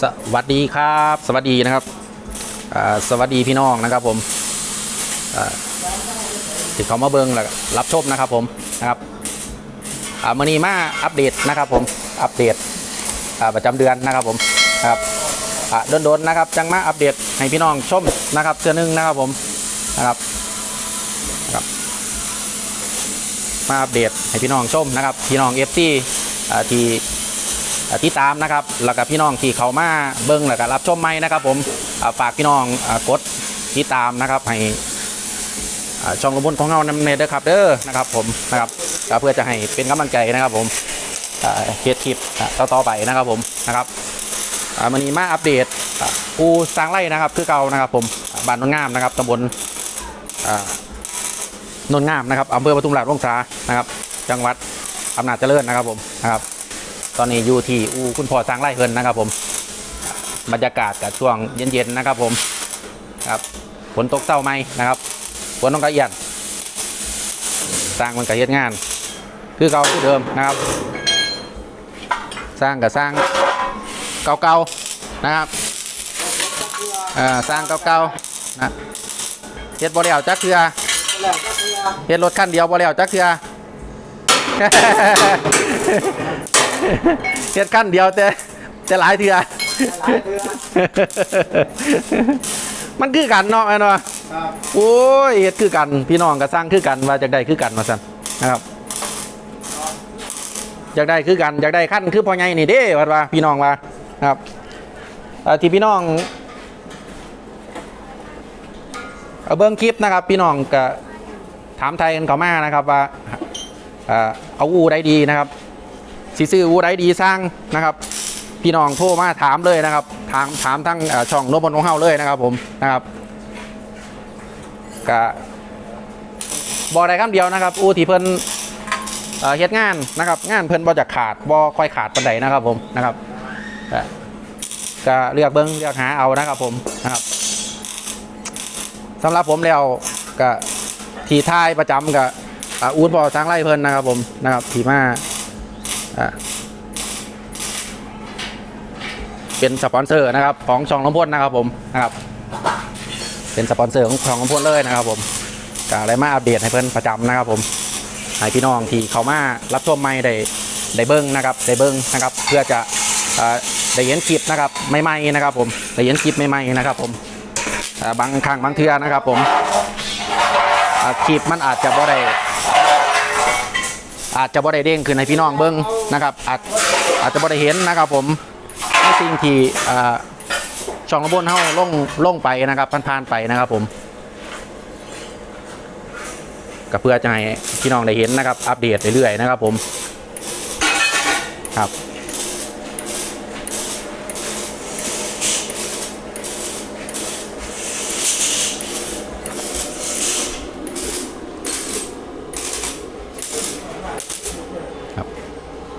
สวัสดีครับ สวัสดีนะครับสวัสดีพี่น้องนะครับผมอ่าที่เขามาเบิ้งแล้วรับชมนะครับผมนะครับอ่ามื่อนี้มาอัปเดตนะครับผมอัปเดตประจำเดือนนะครับผมนะครับโดนๆนะครับจังมาอัปเดตให้พี่น้องชมนะครับเทื่อนึงนะครับผมนะครับนะครับมาอัปเดตให้พี่น้องชมนะครับพี่น้องเอฟซีที่ อ่าที่ตามนะครับ แล้วก็พี่น้องที่เขามาเบิ้งแล้วก็รับชมใหม่นะครับ ผมฝากพี่น้องกดติดตามนะครับให้ช่องระบุนของเรานำเนเด้อครับเด้อนะครับผมนะครับเพื่อจะให้เป็นกำลังใจนะครับผมเฮ็ดคลิปอ่าต่อๆไปนะครับผมนะครับมันนี้มาอัปเดตปูสร้างไร่นะครับ คือเก่านะครับ ผมบ้านโนนงามนะครับตำบลนนงามนะครับอำเภอปทุมราชวงศานะครับ จังหวัดอำนาจเจริญนะครับผมนะครับ ตอนนี้อยู่ที่อูคุณพ่อสร้างไร่เพิ่นนะครับผม บรรยากาศกับช่วงเย็นๆนะครับผมครับฝนตกเศร้าไหมนะครับฝนต้องกระเอียดสร้างมันกระเฮ็ดงาน คือเก่าคือเดิมนะครับ สร้างกับสร้างเก่าๆนะครับสร้างเก่าๆนะเฮ็ดบ่แล้วจักเทือเฮ็ดรถคันเดียวบ่แล้วจักเทือ เฮ็ดคันเดียวแต่แต่หลายเทื่อมันคือกันเนาะแม่นบ่โอ้ยเฮ็ดคือกัน พี่น้องก็สร้างคือกันว่าจากได้คือกันว่าซั่นนะครับอยากได้คือกันอยากได้ขั้นคือพ่อใหญ่นี่เด้ว่าว่าพี่น้องว่านะครับเอ่อที่พี่น้องเอาเบิ่งคลิปนะครับ พี่น้องก็ถามไทยกันเขามานะครับว่าเอ่อเอาอูได้ดีนะครับ สิซื้ออูได้ดีสร้างนะครับ พี่น้องโทรมาถามเลยนะครับ ถามถามทั้งช่อช่องโนบนของเฮาเลยนะครับ ผมนะครับกะบอกได้คำเดียวนะครับ อูที่เพิ่นเออเฮ็ดงานนะครับ งานเพิ่นบ่จะขาดบ่ค่อยขาดปานใดนะครับ ผมนะครับก็เลือกเบิ้งเลือกหาเอานะครับผมนะครับสำหรับผมแล้วก็ที่ท้ายประจำกับอูดบอสร้างไร่เพิ่นนะครับผมนะครับที่มา เป็นสปอนเซอร์นะครับ ของช่องลำพนนะครับผมนะครับ เป็นสปอนเซอร์ของช่องลำพนเลยนะครับผมก็ได้มาอัปเดตให้เพิ่อนประจำนะครับ ผมให้พี่น้องที่เขามารับชมใหม่ได้ได้เบิ้งนะครับได้เบิ้งนะครับ เพื่อจะได้เห็นคลิปนะครับใหม่ๆนะครับ ผมได้เห็นคลิปใหม่ๆนะครับ ผมบางครั้งบางเทื่อนะครับ ผมคลิปมันอาจจะบ่ได้ อาจจะบ่ได้เด้งขึ้นให้พี่น้องเบิ้งนะครับอาจอาจจะบ่ได้เห็นนะครับผมในสิ่งที่ช่องระบนเฮาลงลงไปนะครับผ่านๆไปนะครับผมก็เพื่อจะให้พี่น้องได้เห็นนะครับ อัปเดตเรื่อยๆนะครับผมครับ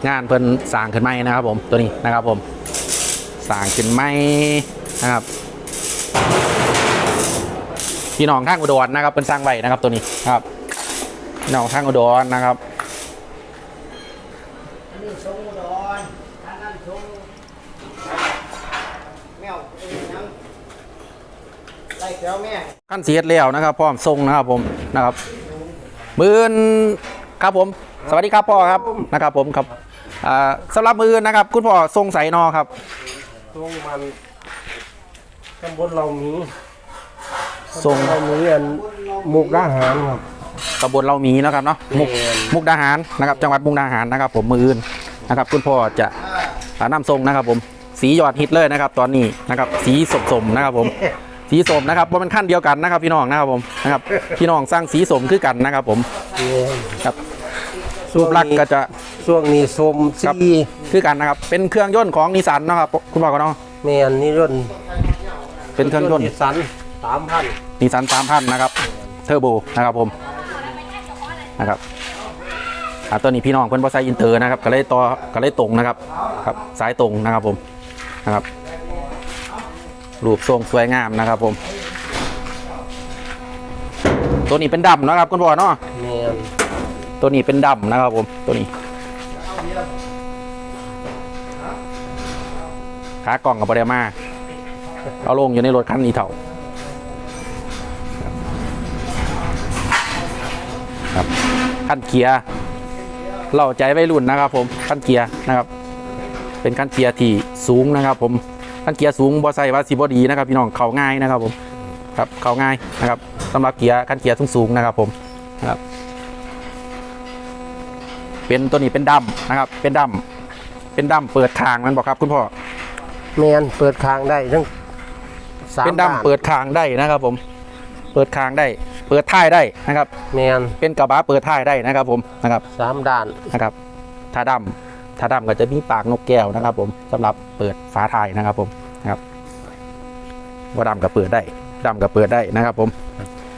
งานเพิ่นสางขึ้นไหมนะครับผมตัวนี้นะครับผมสางขึ้นไหมนะครับพี่น้องทางอุดรนะครับเป็นสร้างไว้นะครับตัวนี้นครับพี่น้องทางอุดรนะครับอันนี้ทรงอุดรอันนั้นทรงแมวเอ้ยยังไล่แถวแม่ขั้นเสียดแล้วนะครับพร้อมทรงนะครับผมนะครับมือนครับผม สวัสดีครับพ่อครับนะครับผมครับ อ่าสำหรับมือนะครับ คุณพ่อทรงใสนอครับทรงมันตำบลเรามีทรงตำบลเรามีอันมุกดาหารครับตำบลเรามีนะครับเนาะมุกแม่นมุกดาหารนะครับจังหวัดมุกดาหารนะครับ ผมมืออื่นนะครับ คุณพ่อจะอ่านำทรงนะครับ ผมสียอดฮิตเลยนะครับ ตอนนี้นะครับ สีสมๆนะครับ ผม สีสมนะครับว่ามันขั้นเดียวกันนะครับ พี่น้องนะครับผมนะครับพี่น้องสร้างสีสมคือกันนะครับ ผมเนี่ยครับรูปลักษณ์ก็จะ ช่วงนี้สมครับ ซีคือกันนะครับ เป็นเครื่องยนต์ของนิสสันนะครับคุณพ่อก็เนาะแมนนี่รุ่นเป็นเครื่องยนต์นิสสันสามพันนิสสันสามพันนะครับเทอร์โบนะครับผมนะครับอ่าตัวนี้พี่น้องเพิ่นบอไซอินเตอร์นะครับก็เลยต่อก็เลยตรงนะครับครับสายตรงนะครับผมนะครับรูปทรงสวยงามนะครับผม ตัวนี้เป็นดำนะครับคุณพ่อเนาะ แมนตัวนี้เป็นดำนะครับผมตัวนี้ ขากล่องกับบริมาเอาลงอยู่ในรถคันนี้เท่าครับขั้นเกียร์เราใจไว้รุ่นนะครับผมขั้นเกียร์นะครับ เป็นขั้นเกียร์ที่สูงนะครับ ผมขั้นเกียร์สูงบอใส่ว่าสีบอดีนะครับ พี่น้องเข่าง่ายนะครับผมครับเข่าง่ายนะครับสำหรับเกียร์ขั้นเกียร์สูงๆนะครับผมนะครับเป็นตัวนี้เป็นดำนะครับ เป็นดำเป็นดำเปิดทางมันบอกครับ คุณพ่อ แมนเปิดคางได้ทั้งสามเป็นด้าดำเปิดทางได้นะครับผม เปิดทางได้ เปิดท้ายได้นะครับ แมนเป็นกระบะเปิดท้ายได้นะครับผมนะครับสามด้านนะครับถ้าดำถ้าดำก็จะมีปากนกแก้วนะครับ ผมสำหรับเปิดฝาท้ายนะครับผมนะครับว่าดำก็เปิดได้ดำก็เปิดได้นะครับผม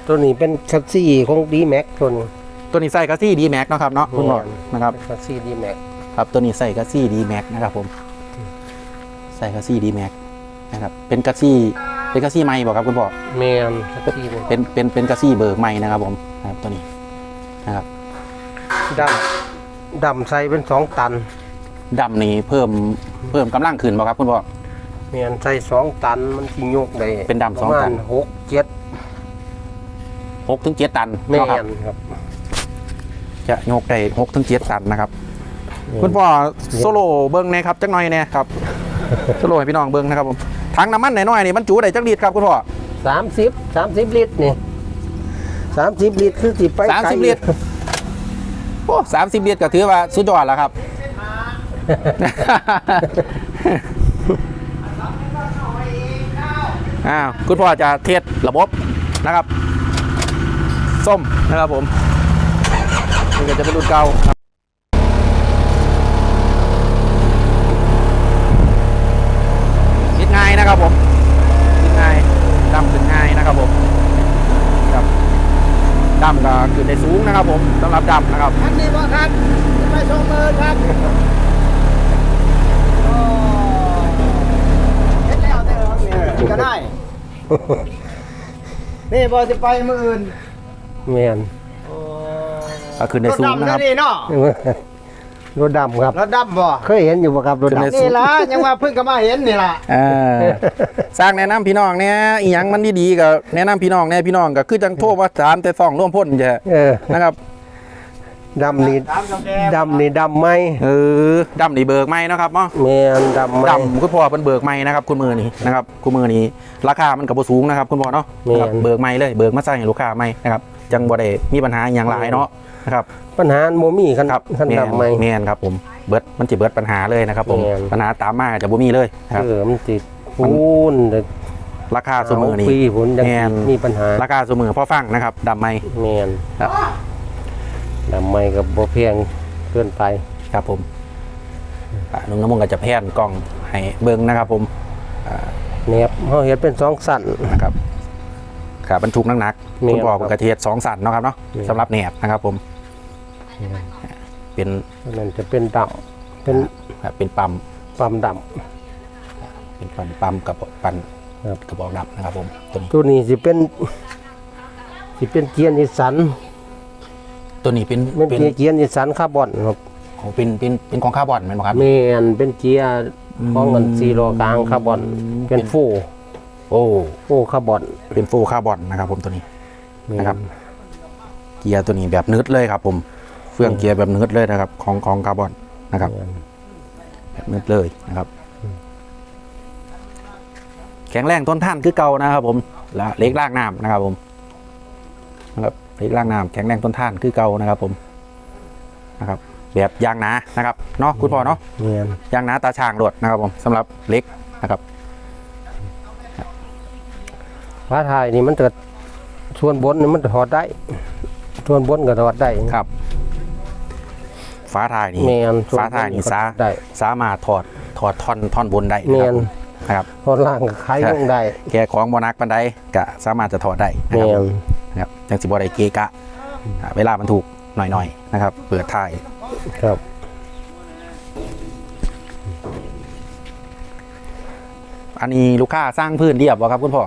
ตัวนี้เป็นชัดซี่ของดีแม็กตัวนี้ ตัวนี้ใส่กัซี่ดีแม็กนาะครับเนาะคุณพ่อนะครับชัดซี่ดีแม็กครับตัวนี้ใส่กัซี่ดีแม็กนะครับผม ใส่กัซี่ดีแม็กนะครับเป็นกัซี่เป็นกัซี่ไม้บอกครับคุณพ่อแมนชัดซี่นี่เป็นเป็นเป็นกัซี่เบิร์กไม้นะครับผมนะครับตัวนี้นะครับดำดำใส่เป็นสองตันดำนี้เพิ่มเพิ่มกำลังขึ้นบอกครับคุณพ่อแมนใส่สองตันมันสิโยกได้เป็นดำสองตันประมาณหกเจ็ดหกถึงเจ็ดตันแมเนาะครับนครับ จะโยกได้หกถึงเจ็ดตันนะครับ คุณพ่อโซโล่เบิ้งเนี่ยครับจักหน่อยเนี่ยครับ โซโล่ให้พี่น้องเบิ้งนะครับผมถังน้ำมันหน่อยๆนี่มันจุได้จักลิตรครับคุณพ่อสามสิบสามสิบลิตรนี่สามสิบลิตรคือสิไปสามสิบไกลิตรโอ้สามสิบลิตรก็ถือว่าสุดยอดแล้วครับอ้าวคุณพ่อจะเทสระบบนะครับ ส้มนะครับผมนี่ก็จะเป็นรุ่นเก่าครับคิดง่าย นะครับผมคิดง่ายดำถึงง่ายนะครับผมครับดำก็คือในสูงนะครับ ผมสำหรับดำนะครับอันนี้ว่าครับไปชมเมินครับโอ้เฮ็ดแล้วแต่เราเนี่ยก็ได้ นี่บอจะไปมืออื่นแมนก็คือในสูงนะครับถดำนี่เนาะ รถดำครับ รถดำบ่ เคยเห็นอยู่บ่ครับรถคือในดำนี่ล่ะยังว่าเพิ่งก็มาเห็นนี่ล่ะเออสร้างแนะนำพี่น้องเนี่ยอีหยังมันดีๆก็แนะนำพี่น้องเนี่ยพี่น้องก็คือจังโทรมาถามแต่ซ่องร่วมพ่นจะเออนะครับดำนี่ตามกำแพงดำนี่ดำไหมเออดำนี่เบิกไม่นะครับเนาะแมนดำไหมดำคุณพ่อเป็นเบิกไม่นะครับ คุณมือนี่นะครับคุณมือนี้ราคามันกับบ่สูงนะครับ คุณพ่อเนาะนะครับเบิกไม่เลยเบิกมาใส่ให้ลูกค้าไม่นะครับ จังบ่ได้มีปัญหาอหย่างหลายเนาะนะครับ ปัญหาโมมี่คันครับคันแม่นดำไหมแม่นครับผมเบิดมันจะเบิดปัญหาเลยนะครับผมแม่นปัญหาตามมาจะบ่มีเลยนะครับเออมันติดพูนแต่ราคาสมือนี้ปีผลยังแม่นมีปัญหาราคาสมือพ่อฟังนะครับดำไม่แมนครับดำไหมกับบ่เพียงเกินไปครับผมอ่าลุงน้ำมนต์ก็จะแพนกล้องให้เบิ้งนะครับผมแนบเฮาเฮ็ดเป็นสองสั่นนะครับ ขาบรรทุกหนักๆแม่นคุณพ่อครับกระเทียดสองสันเนาะครับเนาะแม่นสำหรับแหนบนะครับผมเป็นนั่นจะเป็นดำเป็นครับเป็นปั๊มปั๊มดเป็นปั๊มปั๊มกับปันครับกระบอกดับนะครับผมตัวนี้ำตัวนี้สิเป็นสิเป็นเกียร์นิสสันตัวนี้เป็นเป็นเป็นเกียร์นิสสันคาร์บอนครับโอ้เป็นเป็นเป็นของคาร์บอนไหมนบ่ครับแมนเป็นเกียร์ของเงินซีโรกลางคาร์บอนเป็นฟู โอ้ฟูคาร์บอนเป็นฟูลคาร์บอนนะครับผมตัวนี้แม่นะครับ เกียร์ตัวนี้แบบเนิร์ดเลยครับ ผมเฟื่องเกียร์แบบเนิร์ดเลยนะครับ ของของคาร์บอนนะครับแบบเนิร์ดเลยนะครับ แข็งแรงต้นท่านคือเก่านะครับ ผมและเล็กล่างน้ำนะครับ ผมนะครับเล็กล่างน้ำแข็งแรงต้นท่านคือเก่านะครับ ผมนะครับแบบยางหนานะครับเนาะคุณพ่อเนาะแม่นยางหนาตาช่างโดดนะครับ ผมสำหรับเล็กนะครับ ฟ้าทายนี่มันเกิดส่วนบนนี่มันถอดได้ ส่วนบนก็ถอดได้ครับ ฟ้าทายนี่แมนฟ้าทายนี่ซาได้ สามารถถอดถอดท่อนท่อนบนได้นะแมครับนผมนะครับถอดล่างก็ไขลงได้แกของบนักปันไดก็สามารถจะถอดได้นะแมครับนผมนะครับจังสิบอได้เกะกะอ่าเวลามันถูกหน่อยๆนะครับ เปิดท้ายครับอันนี้ลูกค้าสร้างพื้นเรียบวะครับคุณพ่อ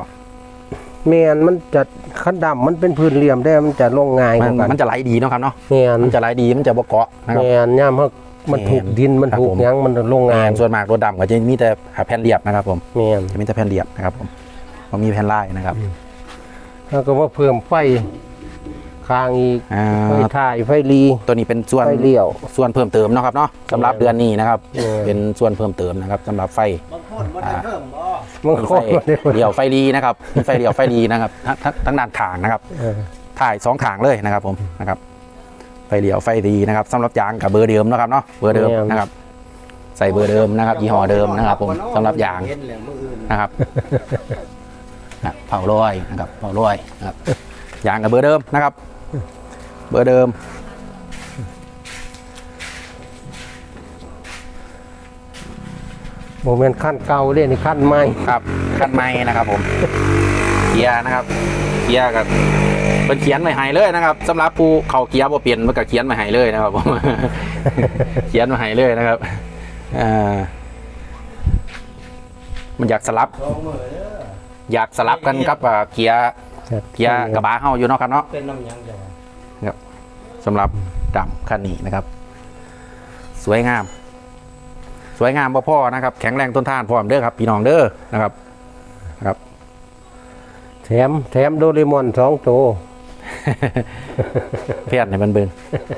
แมนมันจะคันดำมันเป็นพื้นเหลี่ยมได้มันจะลงง่ายกมันว่ากันมันจะไหลดีเนาะครับเนาะแมนมันจะไหลดีมันจะบกเกาะนะคแมรับนย่ามเขามันถูกดินมันครับถูกผมหยังมันลงงางานนส่วนมากรถดำก็จะมีแต่แผ่นเรียบนะครับผมแม่นจะมีแต่แผ่นเรียบนะครับผมบ่มีแผ่นลายนะครับ แล้วก็มาเพิ่มไฟค้างอีกอ่าไฟถ่ายไฟรีตัวนี้เป็นส่วนไฟเลี้ยว ส่วนเพิ่มเติมเนาะครับเนาะสำหรับเดือนนี้นะครับเออเป็นส่วนเพิ่มเติมนะครับสำหรับไฟบางคนบ่ได้เพิ่มบ่ มันมีโคไฟตรเลยเดี่ยวไฟรีนะครับมีไฟเดี่ยวไฟรีนะครับทั้งทั้งทั้งด้านขางนะครับเออถ่ายสองขางเลยนะครับผมนะครับ ไฟเดี่ยวไฟรีนะครับสำหรับยางกับเบอร์เดิมเนาะครับเนาะเบอร์เดิมนะครับ ใส่เบอร์เดิมนะครับยี่ห้อเดิมนะครับ ผมสำหรับยางเห็นแล้วมื้ออื่นนะครับนะเผาลอยนะครับเผาลอยนะครับยางกับเบอร์เดิมนะครับ เบอร์เดิม โมเมนต์ขั้นเก่าเลยนี่ขั้นใหม่ครับคันไม้นะครับผมเกียร์นะครับเกียร์กับเป็นเขียนไม่หายเลยนะครับสำหรับผู้เขาเกียร์บ่เปลี่ยนมันก็เขียนไม่หายเลยนะครับผมเขียนมาให้เลยนะครับอ่ามันอยากสลับสองมื้อเด้ออยากสลับกันกับอ่าเกียร์เกียร์กระบะเฮาอยู่เนาะครับเนาะเป็นน้ำหยังจ้ะสำหรับดำคันนี้นะครับ สวยงามส วยงามพ่อๆนะครับแข็งแรงต้นท่านพร้อมเด้อครับพี่น้องเด้อนะครับนะครับ แถมแถมโดเรมอนสองตัว เพียนในบันเบิง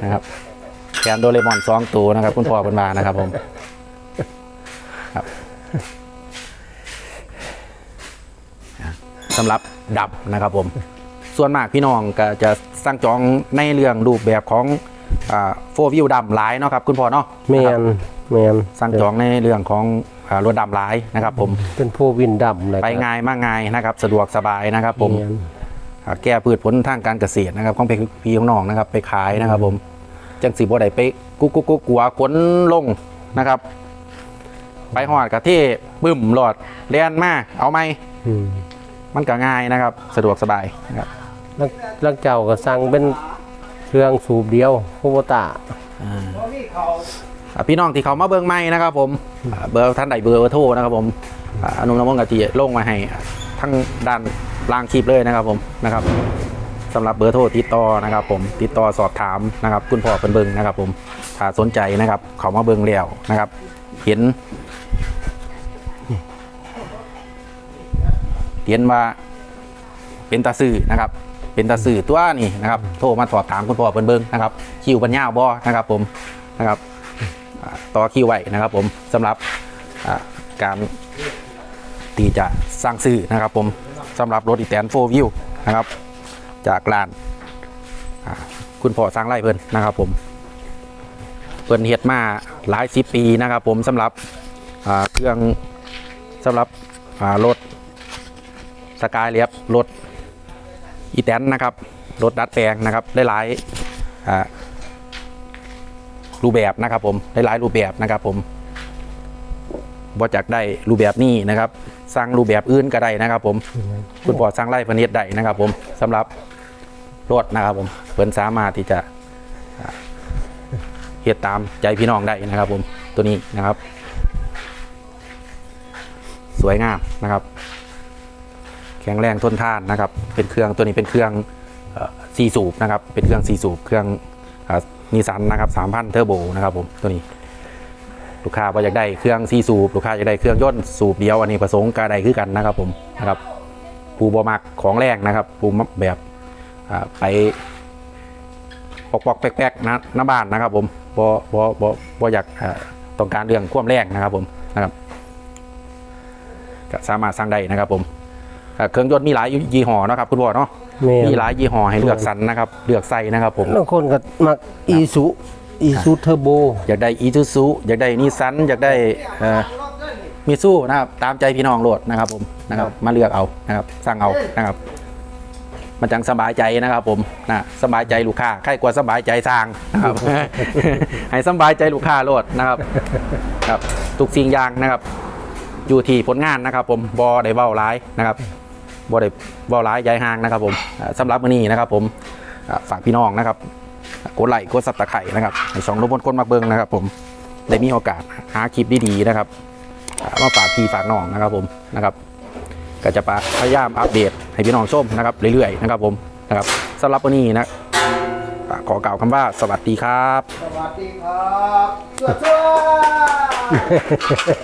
นะครับแขนโดเรมอนสองตัวนะครับ คุณพ่อเป็นมานะครับผมครับสำหรับดับนะครับผม ส่วนมากพี่น้องก็จะสั่งจองในเรื่องรูปแบบของ โฟวิวดำหลายเนาะครับคุณพ่อเนาะแมนะครับนแมนสั่งจองในเรื่องของอ่ารถดำหลายนะครับ ผมเป็นโฟวินดำเลยไปง่ายมากง่ายนะครับสะดวกสบายนะครับผมแนอ่าแก้พืชผลทางการเกษตรนะครับของพี่ของน้องนะครับ ไปขายนะครับ ผมจังสีบ่ได้ไปกุ๊กกุ๊กกุ๊กกัวขนลงนะครับ ไปหอดกะเทบึ้มหลอดเลียนมาเอาไหมอืมมันก็ง่ายนะครับ สะดวกสบายนะครับแล้วแล้วเจ้าก็สั่งเป็น เครื่องสูบเดียวโคโบตาบ่มีเขาอ่าพี่น้องที่เขามาเบิ่งไม่นะครับ ผมอ่าเบอร์ท่านใดเบอร์โทรนะครับผมอ่าอนุนำมงกะทิลงมาให้ทั้งด้านล่างคลิปเลยนะครับผมนะครับสำหรับเบอร์โทรติดต่อนะครับผมติดต่อสอบถามนะครับ คุณพ่อเป็นเบิ่งนะครับ ผมถ้าสนใจนะครับ เขามาเบิ่งแล้วนะครับ เห็นเห็นว่าเป็นตาสื่อนะครับ เป็นตาสื่อตัวนี่นะครับโทรมาสอบถามคุณพ่อเบิ่งนะครับคิวปัญญาบอนะครับผมนะครับต่อคิวไว้นะครับ ผมสำหรับการที่จะสร้างซื้อนะครับ ผมสำหรับรถอีแตนโฟวิวนะครับจากร้านคุณพ่อสร้างไร่เพิ่นนะครับผมเพิ่นเฮ็ดมาหลายสิบปีนะครับ ผมสำหรับเครื่องสำหรับรถสกายเลียบรถ อีแตนนะครับรถดัดแปลงนะครับหลายๆรูปแบบนะครับผมหลายๆรูปแบบนะครับผมบ่จากได้รูปแบบนี้นะครับ สร้างรูปแบบอื่นก็ได้นะครับ ผมคุณพ่อสร้างไร่พเนตรได้นะครับ ผมสำหรับรถนะครับ ผมเพิ่นสามารถที่จะเฮ็ดตามใจพี่น้องได้นะครับ ผมตัวนี้นะครับ สวยงามนะครับ แข็งแรงทนทานนะครับ เป็นเครื่องตัวนี้เป็นเครื่องซีสูบนะครับ เป็นเครื่องซีสูบเครื่องนิสันนะครับสามพันเทอร์โบนะครับผมตัวนี้ ลูกค้าว่าอยากได้เครื่องซีสูบลูกค้าอยากได้เครื่องยนต์สูบเดียวอันนี้ประสงค์กาใดคือกันนะครับผมนะครับปูบอมักของแรงนะครับปูแบบอ่าไปปอกปอกๆแป๊กๆนะหน้าบ้านนะครับผมบอบอบอบออยากต้องการเรื่องความแรงนะครับผมนะครับสามารถสร้างได้นะครับผม เครื่องยนต์มีหลายยี่ห้อเนาะครับคุณพ่อเนาะแม่น มีหลายยี่ห้อให้เลือกสรรนะครับเลือกใส่นะครับผม บางคนก็มักอีสุอีสุเทอร์โบ อยากได้อีทูซุอยากได้นิสันอยากได้เอ่อมิซูนะครับตามใจพี่น้องโหลดนะครับผมนะครับมาเลือกเอานะครับสั่งเอานะครับ มันจังสบายใจนะครับผมนะสบายใจลูกค้าใครกว่าสบายใจสร้างนะครับ ให้สบายใจลูกค้าโหลดนะครับครับทุกสิ่งอย่างนะครับ อยู่ที่ผลงานนะครับ ผมบอได้เบ้าร้ายนะครับ บอได้เบ้าร้ายย้ายห่างนะครับผมอ่าสำหรับมื้อนี้นะครับผมฝากพี่น้องนะครับกดไลค์กดซับตะไคร่นะครับในช่องรบกวนคนมาเบิ่งนะครับ ผมได้มีโอกาสหาคลิปดีๆนะครับมาฝากพี่ฝากน้องนะครับผมนะครับก็จะพยายามอัปเดตให้พี่น้องชมนะครับเรื่อยๆนะครับผมนะครับสำหรับวันนี้นะขอกล่าวคำว่าสวัสดีครับ สวัสดีครับสวัสดี